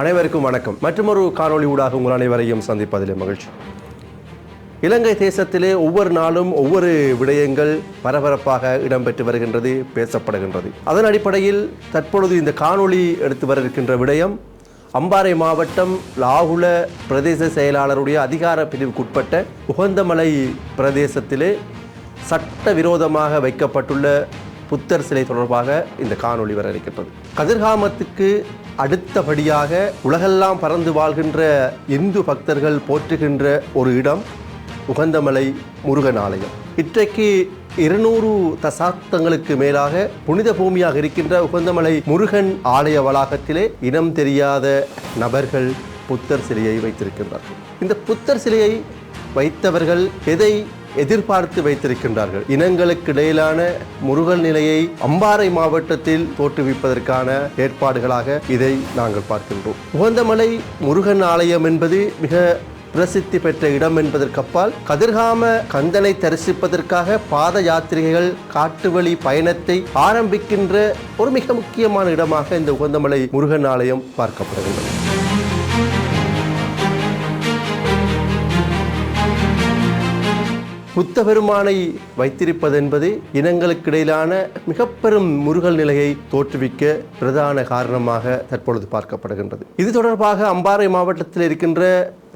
அனைவருக்கும் வணக்கம். மற்றொரு காணொளி ஊடாக உங்கள் அனைவரையும் சந்திப்பதிலே மகிழ்ச்சி. இலங்கை தேசத்திலே ஒவ்வொரு நாளும் ஒவ்வொரு விடயங்கள் பரபரப்பாக இடம்பெற்று வருகின்றது பேசப்படுகின்றது. அதன் அடிப்படையில் தற்பொழுது இந்த காணொளி எடுத்து வர இருக்கின்ற விடயம் அம்பாறை மாவட்டம் லாகுல பிரதேச செயலாளருடைய அதிகார பிரிவுக்குட்பட்ட உகந்தமலை பிரதேசத்திலே சட்டவிரோதமாக வைக்கப்பட்டுள்ள புத்தர் சிலை தொடர்பாக இந்த காணொளி வர இருக்கின்றது கதிர்காமத்துக்கு அடுத்தபடியாக உலகெல்லாம் பறந்து வாழ்கின்ற இந்து பக்தர்கள் போற்றுகின்ற ஒரு இடம் உகந்தமலை முருகன் ஆலயம். இன்றைக்கு இருநூறு தசாப்தங்களுக்கு மேலாக புனித பூமியாக இருக்கின்ற உகந்தமலை முருகன் ஆலய வளாகத்திலே இனம் தெரியாத நபர்கள் புத்தர் சிலையை வைத்திருக்கின்றார்கள். இந்த புத்தர் சிலையை வைத்தவர்கள் எதை எதிர்பார்த்து வைத்திருக்கின்றார்கள். இனங்களுக்கு இடையிலான முருகன் நிலையை அம்பாறை மாவட்டத்தில் தோற்றுவிப்பதற்கான ஏற்பாடுகளாக இதை நாங்கள் பார்க்கின்றோம். உகந்தமலை முருகன் ஆலயம் என்பது மிக பிரசித்தி பெற்ற இடம் என்பதற்கப்பால் கதிர்காம கந்தனை தரிசிப்பதற்காக பாத யாத்திரிகைகள் காட்டுவழி பயணத்தை ஆரம்பிக்கின்ற ஒரு மிக முக்கியமான இடமாக இந்த உகந்தமலை முருகன் ஆலயம் பார்க்கப்படுகின்றது புத்த பெருமானை வைத்திருப்பது என்பது இனங்களுக்கிடையிலான மிக பெரும் முருகல் நிலையை தோற்றுவிக்க பிரதான காரணமாக தற்பொழுது பார்க்கப்படுகின்றது. இது தொடர்பாக அம்பாறை மாவட்டத்தில் இருக்கின்ற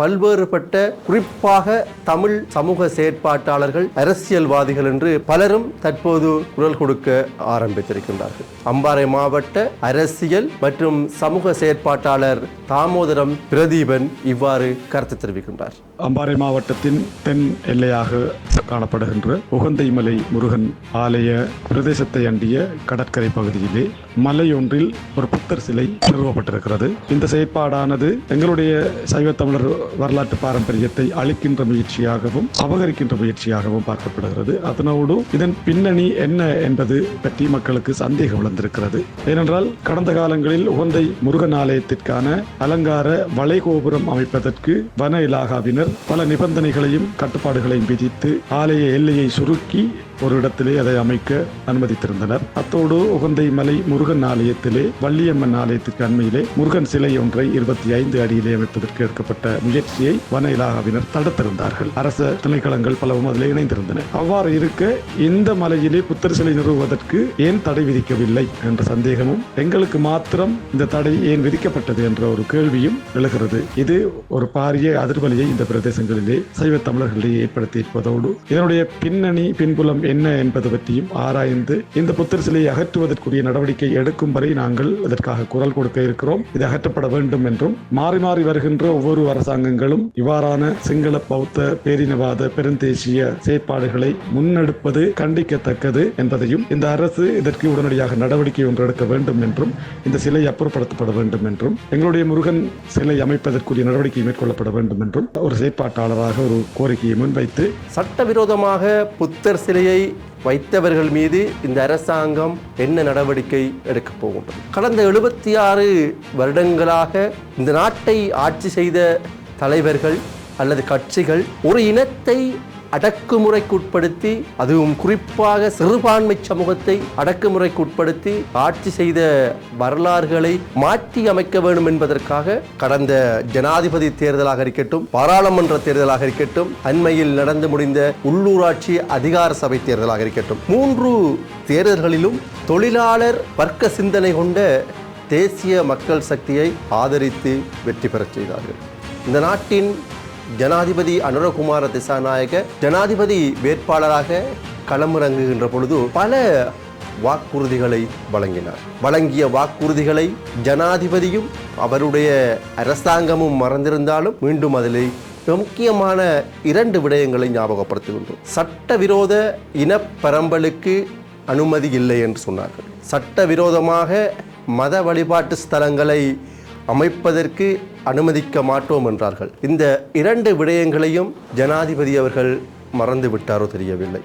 பல்வேறுபட்ட குறிப்பாக தமிழ் சமூக செயற்பாட்டாளர்கள் அரசியல்வாதிகள் என்று பலரும் தற்போது குரல் கொடுக்க ஆரம்பித்திருக்கின்றார்கள். அம்பாறை மாவட்ட அரசியல் மற்றும் சமூக செயற்பாட்டாளர் தாமோதரம் பிரதீபன் இவ்வாறு கருத்து தெரிவிக்கின்றார். அம்பாறை மாவட்டத்தின் தென் எல்லையாக காணப்படுகின்ற உகந்தைமலை முருகன் ஆலய பிரதேசத்தை அண்டிய கடற்கரை பகுதியிலே மலையொன்றில் ஒரு புத்தர் சிலை நிறுவப்பட்டிருக்கிறது. இந்த செயற்பாடானது எங்களுடைய சைவ தமிழர் வரலாற்று பாரம்பரியத்தை அழிக்கின்ற முயற்சியாகவும் அபகரிக்கின்ற முயற்சியாகவும் பார்க்கப்படுகிறது. அதனோடு இதன் பின்னணி என்ன என்பது பற்றி மக்களுக்கு சந்தேகம் வளர்ந்திருக்கிறது. ஏனென்றால் கடந்த காலங்களில் உகந்தை முருகன் ஆலயத்திற்கான அலங்கார வளைகோபுரம் அமைப்பதற்கு வன இலாகாவினர் பல நிபந்தனைகளையும் கட்டுப்பாடுகளையும் விதித்து ஆலய எல்லையை சுருக்கி ஒரு இடத்திலே அதை அமைக்க அனுமதித்திருந்தனர். அத்தோடு உகந்தை மலை முருகன் ஆலயத்திலே வள்ளியம்மன் ஆலயத்திற்கு அண்மையிலே முருகன் சிலை ஒன்றை இருபத்தி ஐந்து அடியிலே அமைப்பதற்கு எடுக்கப்பட்ட முயற்சியை வன இலாகாவினர் தடுத்திருந்தார்கள். அரச திணைக்களங்கள் பலவும் அதில் இணைந்திருந்தன. அவ்வாறு இருக்க இந்த மலையிலே புத்தர் சிலை நிறுவுவதற்கு ஏன் தடை விதிக்கவில்லை என்ற சந்தேகமும் எங்களுக்கு மாத்திரம் இந்த தடை ஏன் விதிக்கப்பட்டது என்ற ஒரு கேள்வியும் எழுகிறது. இது ஒரு பாரிய அதிர்வலியை இந்த பிரதேசங்களிலே சைவ தமிழர்களிடையே ஏற்படுத்தியிருப்பதோடு இதனுடைய பின்னணி பின்புலம் என்ன என்பது பற்றியும் ஆராய்ந்து இந்த புத்தர் சிலையை அகற்றுவதற்குரிய நடவடிக்கை எடுக்கும் வரை நாங்கள் இதற்காக குரல் கொடுக்க இருக்கிறோம். இது அகற்றப்பட வேண்டும் என்றும் மாறி மாறி வருகின்ற ஒவ்வொரு அரசாங்கங்களும் இவ்வாறான சிங்கள பௌத்த பேரினவாத பெருந்தேசிய செயற்பாடுகளை முன்னெடுப்பது கண்டிக்கத்தக்கது என்பதையும் இந்த அரசு இதற்கு உடனடியாக நடவடிக்கை ஒன்று எடுக்க வேண்டும் என்றும் இந்த சிலை அப்புறப்படுத்தப்பட வேண்டும் என்றும் எங்களுடைய முருகன் சிலை அமைப்பதற்குரிய நடவடிக்கை மேற்கொள்ளப்பட வேண்டும் என்றும் ஒரு செயற்பாட்டாளராக ஒரு கோரிக்கையை முன்வைத்து சட்டவிரோதமாக புத்தர் சிலையை வைத்தவர்கள் மீது இந்த அரசாங்கம் என்ன நடவடிக்கை எடுக்கப் போகின்றது? கடந்த எழுபத்தி ஆறு வருடங்களாக இந்த நாட்டை ஆட்சி செய்த தலைவர்கள் அல்லது கட்சிகள் ஒரு இனத்தை அடக்குமுறைக்குட்படுத்தி அதுவும் குறிப்பாக சிறுபான்மை சமூகத்தை அடக்குமுறைக்குட்படுத்தி ஆட்சி செய்த வரலாறுகளை மாற்றி அமைக்க வேண்டும் என்பதற்காக கடந்த ஜனாதிபதி தேர்தலாக இருக்கட்டும் பாராளுமன்ற தேர்தலாக இருக்கட்டும் அண்மையில் நடந்து முடிந்த உள்ளூராட்சி அதிகார சபை தேர்தலாக இருக்கட்டும் மூன்று தேர்தல்களிலும் தொழிலாளர் வர்க்க சிந்தனை கொண்ட தேசிய மக்கள் சக்தியை ஆதரித்து வெற்றி பெறச் செய்தார்கள். இந்த நாட்டின் ஜனாதிபதி அனுரகுமார திசாநாயக ஜனாதிபதி வேட்பாளராக களமிறங்குகின்ற பொழுது பல வாக்குறுதிகளை வழங்கினார். வழங்கிய வாக்குறுதிகளை ஜனாதிபதியும் அவருடைய அரசாங்கமும் மறந்திருந்தாலும் மீண்டும் அதில் மிக முக்கியமான இரண்டு விடயங்களை ஞாபகப்படுத்துகின்றோம். சட்டவிரோத இனப்பரம்பலுக்கு அனுமதி இல்லை என்று சொன்னார்கள். சட்டவிரோதமாக மத வழிபாட்டு ஸ்தலங்களை அமைப்பதற்கு அனுமதிக்க மாட்டோம் என்றார்கள். இந்த இரண்டு விடயங்களையும் ஜனாதிபதி அவர்கள் மறந்து விட்டாரோ தெரியவில்லை.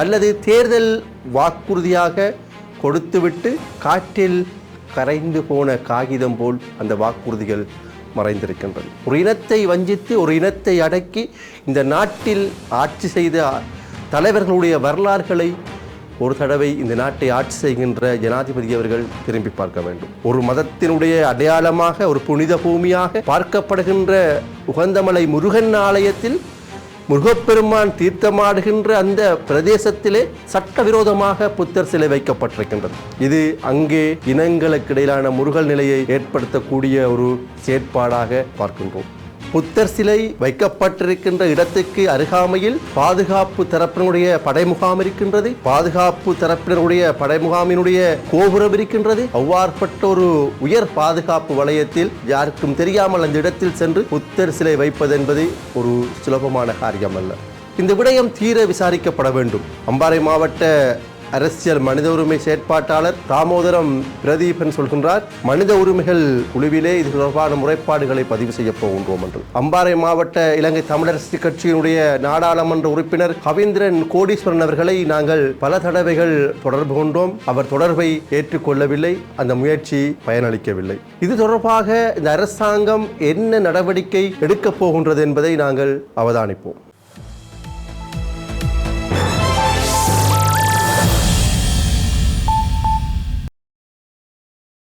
அல்லது தேர்தல் வாக்குறுதியாக கொடுத்துவிட்டு காற்றில் கரைந்து போன காகிதம் போல் அந்த வாக்குறுதிகள் மறைந்திருக்கின்றது. ஒரு இனத்தை வஞ்சித்து ஒரு இனத்தை அடக்கி இந்த நாட்டில் ஆட்சி செய்த தலைவர்களுடைய வரலாறுகளை ஒரு தடவை இந்த நாட்டை ஆட்சி செய்கின்ற ஜனாதிபதி அவர்கள் திரும்பி பார்க்க வேண்டும். ஒரு மதத்தினுடைய அடையாளமாக ஒரு புனித பூமியாக பார்க்கப்படுகின்ற உகந்தமலை முருகன் ஆலயத்தில் முருகப்பெருமான் தீர்த்தமாடுகின்ற அந்த பிரதேசத்திலே சட்டவிரோதமாக புத்தர் சிலை வைக்கப்பட்டிருக்கின்றது. இது அங்கே இனங்களுக்கு இடையிலான முருகல் நிலையை ஏற்படுத்தக்கூடிய ஒரு செயற்பாடாக பார்க்கின்றோம். புத்தர் சிலை வைக்கப்பட்டிருக்கின்ற இடத்துக்கு அருகாமையில் பாதுகாப்பு தரப்பினுடைய படைமுகாம் இருக்கின்றது. பாதுகாப்பு தரப்பினருடைய படைமுகாமினுடைய கோபுரம் இருக்கின்றது. அவ்வாறுபட்ட ஒரு உயர் பாதுகாப்பு வளையத்தில் யாருக்கும் தெரியாமல் அந்த இடத்தில் சென்று புத்தர் சிலை வைப்பது என்பது ஒரு சுலபமான காரியம் அல்ல இந்த விடயம் தீர விசாரிக்கப்பட வேண்டும். அம்பாறை மாவட்ட அரசியல் மனித உரிமை செயற்பாட்டாளர் தாமோதரம் பிரதீபன் சொல்கின்றார். மனித உரிமைகள் குழுவிலே இது தொடர்பான முறைப்பாடுகளை பதிவு செய்ய போகின்றோம் என்று. அம்பாறை மாவட்ட இலங்கை தமிழரசு கட்சியினுடைய நாடாளுமன்ற உறுப்பினர் கவீந்திரன் கோடீஸ்வரன் அவர்களை நாங்கள் பல தடவைகள் தொடர்பு கொண்டோம். அவர் தொடர்பை ஏற்றுக்கொள்ளவில்லை அந்த முயற்சி பயனளிக்கவில்லை. இது தொடர்பாக இந்த அரசாங்கம் என்ன நடவடிக்கை எடுக்கப் போகின்றது என்பதை நாங்கள் அவதானிப்போம்.